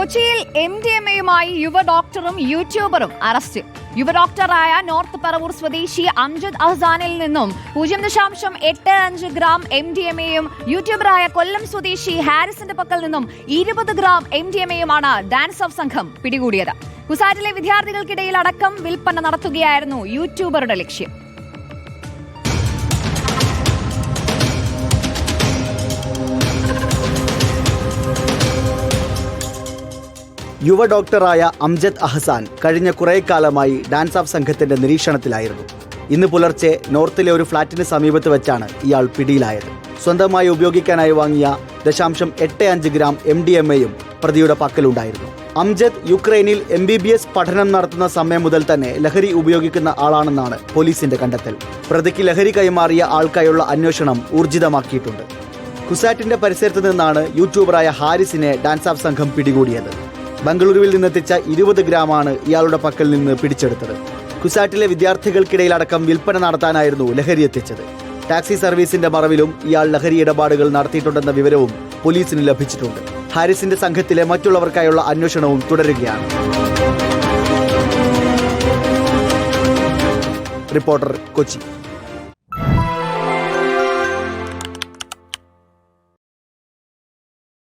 കൊച്ചിയിൽ M D M എയുമായി യുവ ഡോക്ടറും യൂട്യൂബറും അറസ്റ്റ് യുവ ഡോക്ടറായ നോർത്ത് പറവൂർ സ്വദേശി അംജദ് അഹ്സാനിൽ നിന്നും പൂജ്യം ദശാംശം എട്ട് അഞ്ച് ഗ്രാം എം ഡി എം എയും യൂട്യൂബറായ കൊല്ലം സ്വദേശി ഹാരിസിന്റെ പക്കൽ നിന്നും ഇരുപത് ഗ്രാം എം ഡി എം എയുമാണ് ഡാൻസ് ഓഫ് സംഘം പിടികൂടിയത്. കുസാറ്റിലെ വിദ്യാർത്ഥികൾക്കിടയിൽ അടക്കം വിൽപ്പന നടത്തുകയായിരുന്നു യൂട്യൂബറുടെ ലക്ഷ്യം. യുവ ഡോക്ടറായ അംജദ് അഹസാൻ കഴിഞ്ഞ കുറേ കാലമായി ഡാൻസ് ഓഫ് സംഘത്തിന്റെ നിരീക്ഷണത്തിലായിരുന്നു. ഇന്ന് പുലർച്ചെ നോർത്തിലെ ഒരു ഫ്ളാറ്റിന് സമീപത്ത് വെച്ചാണ് ഇയാൾ പിടിയിലായത്. സ്വന്തമായി ഉപയോഗിക്കാനായി വാങ്ങിയ ദശാംശം എട്ട് അഞ്ച് ഗ്രാം എം ഡി എം എയും പ്രതിയുടെ പക്കലുണ്ടായിരുന്നു. അംജദ് യുക്രൈനിൽ എം ബി ബി എസ് പഠനം നടത്തുന്ന സമയം മുതൽ തന്നെ ലഹരി ഉപയോഗിക്കുന്ന ആളാണെന്നാണ് പോലീസിന്റെ കണ്ടെത്തൽ. പ്രതിക്ക് ലഹരി കൈമാറിയ ആൾക്കായുള്ള അന്വേഷണം ഊർജിതമാക്കിയിട്ടുണ്ട്. കുസാറ്റിന്റെ പരിസരത്ത് നിന്നാണ് യൂട്യൂബറായ ഹാരിസിനെ ഡാൻസ് ഓഫ് സംഘം പിടികൂടിയത്. ബംഗളൂരുവിൽ നിന്നെത്തിച്ച ഇരുപത് ഗ്രാമാണ് ഇയാളുടെ പക്കൽ നിന്ന് പിടിച്ചെടുത്തത്. കുസാറ്റിലെ വിദ്യാർത്ഥികൾക്കിടയിലടക്കം വിൽപ്പന നടത്താനായിരുന്നു ലഹരി എത്തിച്ചത്. ടാക്സി സർവീസിന്റെ മറവിലും ഇയാൾ ലഹരി ഇടപാടുകൾ നടത്തിയിട്ടുണ്ടെന്ന വിവരവും പോലീസിന് ലഭിച്ചിട്ടുണ്ട്. ഹാരിസിന്റെ സംഘത്തിലെ മറ്റുള്ളവർക്കായുള്ള അന്വേഷണവും തുടരുകയാണ്. റിപ്പോർട്ടർ കൊച്ചി.